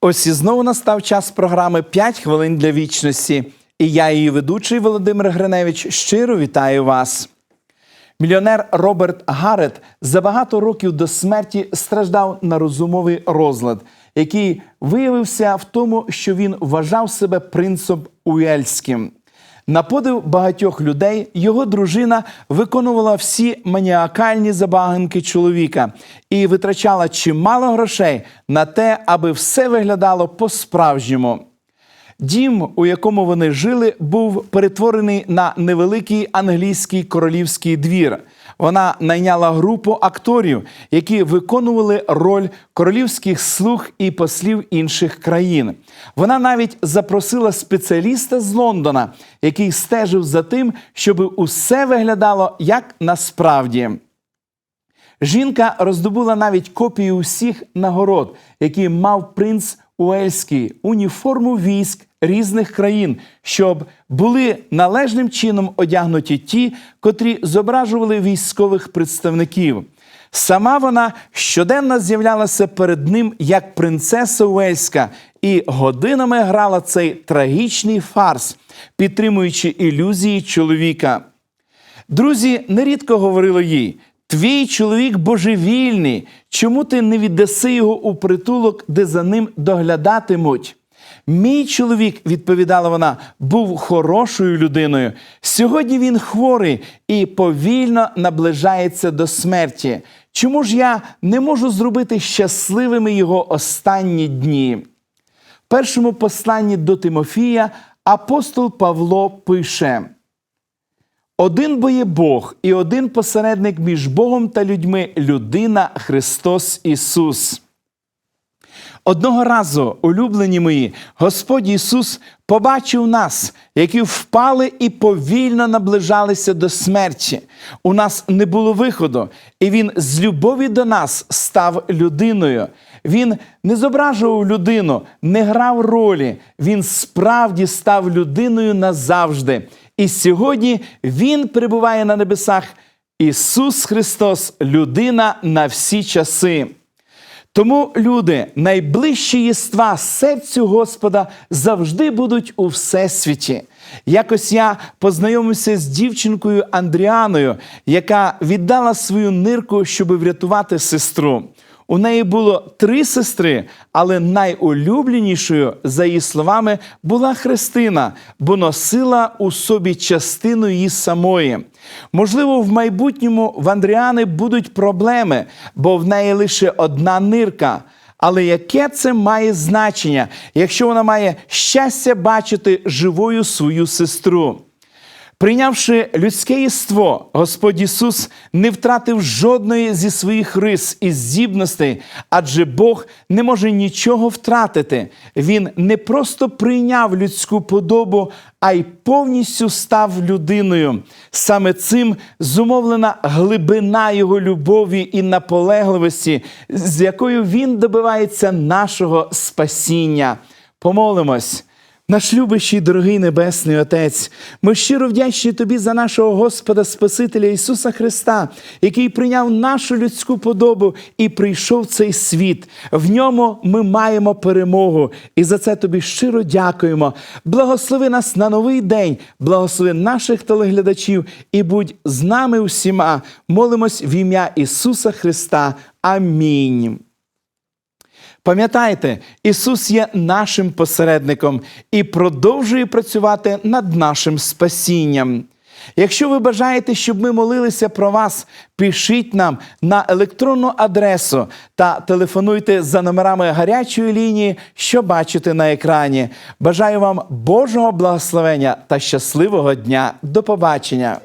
Ось і знову настав час програми «5 хвилин для вічності. І я, її ведучий Володимир Гриневич, щиро вітаю вас. Мільйонер Роберт Гарет за багато років до смерті страждав на розумовий розлад, який виявився в тому, що він вважав себе принцем Уельським. На подив багатьох людей його дружина виконувала всі маніакальні забаганки чоловіка і витрачала чимало грошей на те, аби все виглядало по-справжньому. Дім, у якому вони жили, був перетворений на невеликий англійський королівський двір. Вона найняла групу акторів, які виконували роль королівських слуг і послів інших країн. Вона навіть запросила спеціаліста з Лондона, який стежив за тим, щоб усе виглядало як насправді. Жінка роздобула навіть копії усіх нагород, які мав принц Уельський, уніформу військ різних країн, щоб були належним чином одягнуті ті, котрі зображували військових представників. Сама вона щоденно з'являлася перед ним як принцеса Уельська і годинами грала цей трагічний фарс, підтримуючи ілюзії чоловіка. Друзі нерідко говорили їй: твій чоловік божевільний, чому ти не віддаси його у притулок, де за ним доглядатимуть? Мій чоловік, відповідала вона, був хорошою людиною. Сьогодні він хворий і повільно наближається до смерті. Чому ж я не можу зробити щасливими його останні дні? В першому посланні до Тимофія апостол Павло пише. Один бо є Бог і один посередник між Богом та людьми людина Христос Ісус. Одного разу, улюблені мої, Господь Ісус побачив нас, які впали і повільно наближалися до смерті. У нас не було виходу, і Він з любові до нас став людиною. Він не зображував людину, не грав ролі. Він справді став людиною назавжди. І сьогодні Він перебуває на небесах. Ісус Христос, людина на всі часи. Тому люди, найближчі єства серцю Господа завжди будуть у всесвіті. Якось я познайомився з дівчинкою Андріаною, яка віддала свою нирку, щоб врятувати сестру. У неї було три сестри, але найулюбленішою, за її словами, була Христина, бо носила у собі частину її самої. Можливо, в майбутньому в Андріани будуть проблеми, бо в неї лише одна нирка. Але яке це має значення, якщо вона має щастя бачити живою свою сестру? Прийнявши людське єство, Господь Ісус не втратив жодної зі своїх рис і здібностей, адже Бог не може нічого втратити. Він не просто прийняв людську подобу, а й повністю став людиною. Саме цим зумовлена глибина Його любові і наполегливості, з якою Він добивається нашого спасіння. Помолимось. Наш любящий, дорогий Небесний Отець, ми щиро вдячні Тобі за нашого Господа Спасителя Ісуса Христа, який прийняв нашу людську подобу і прийшов в цей світ. В ньому ми маємо перемогу. І за це тобі щиро дякуємо. Благослови нас на новий день, благослови наших телеглядачів і будь з нами усіма. Молимось в ім'я Ісуса Христа. Амінь. Пам'ятайте, Ісус є нашим посередником і продовжує працювати над нашим спасінням. Якщо ви бажаєте, щоб ми молилися про вас, пишіть нам на електронну адресу та телефонуйте за номерами гарячої лінії, що бачите на екрані. Бажаю вам Божого благословення та щасливого дня. До побачення!